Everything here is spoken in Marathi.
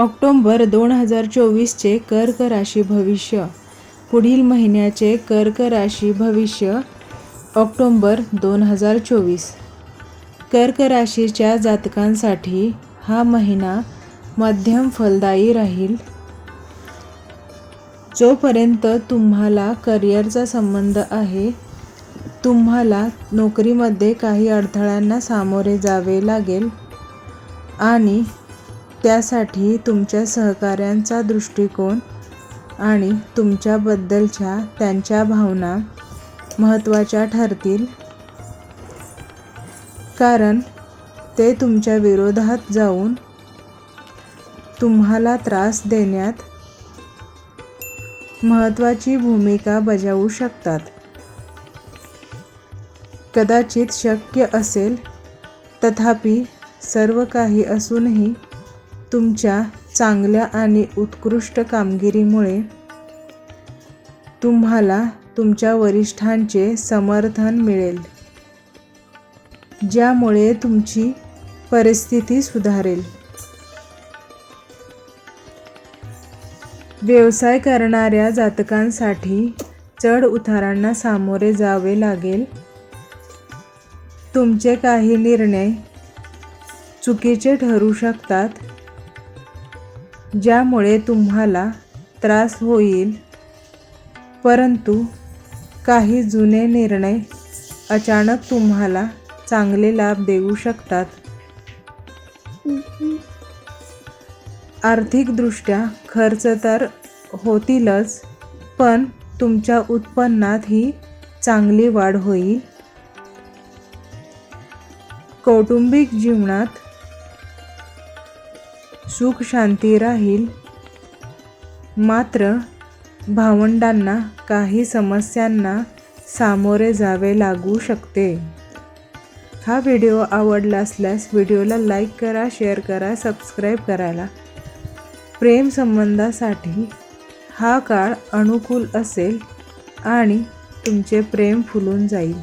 ऑक्टोंबर दोन हजार चोवीसचे कर्क राशी भविष्य. पुढील महिन्याचे कर्क राशी भविष्य ऑक्टोंबर दोन हजार चोवीस. कर्क राशीच्या जातकांसाठी हा महिना मध्यम फलदायी राहील. जोपर्यंत तुम्हाला करिअरचा संबंध आहे तुम्हाला नोकरीमध्ये काही अडथळ्यांना सामोरे जावे लागेल आणि त्यासाठी तुमच्या सहकाऱ्यांचा दृष्टिकोन आणि तुमच्याबद्दलच्या त्यांच्या भावना महत्त्वाच्या ठरतील. कारण ते तुमच्या विरोधात जाऊन तुम्हाला त्रास देण्यात महत्त्वाची भूमिका बजावू शकतात. कदाचित शक्य असेल तथापि सर्व काही असूनही तुमच्या चांगल्या आणि उत्कृष्ट कामगिरीमुळे तुम्हाला तुमच्या वरिष्ठांचे समर्थन मिळेल ज्यामुळे तुमची परिस्थिती सुधारेल. व्यवसाय करणाऱ्या जातकांसाठी चढ उतारांना सामोरे जावे लागेल. तुमचे काही निर्णय चुकीचे ठरू शकतात. ज्यामुळे तुम्हाला त्रास होईल. परंतु काही जुने निर्णय अचानक तुम्हाला चांगले लाभ देऊ शकतात. आर्थिकदृष्ट्या खर्च तर होतीलच पण तुमच्या उत्पन्नात ही चांगली वाढ होईल. कौटुंबिक जीवनात सुख शांती राहील. मात्र भावंडांना काही समस्यांना सामोरे जावे लागू शकते. हा व्हिडिओ आवडला असल्यास व्हिडिओला लाईक करा शेअर करा सबस्क्राईब करायला. प्रेम संबंधासाठी हा काळ अनुकूल असेल आणि तुमचे प्रेम फुलून जाईल.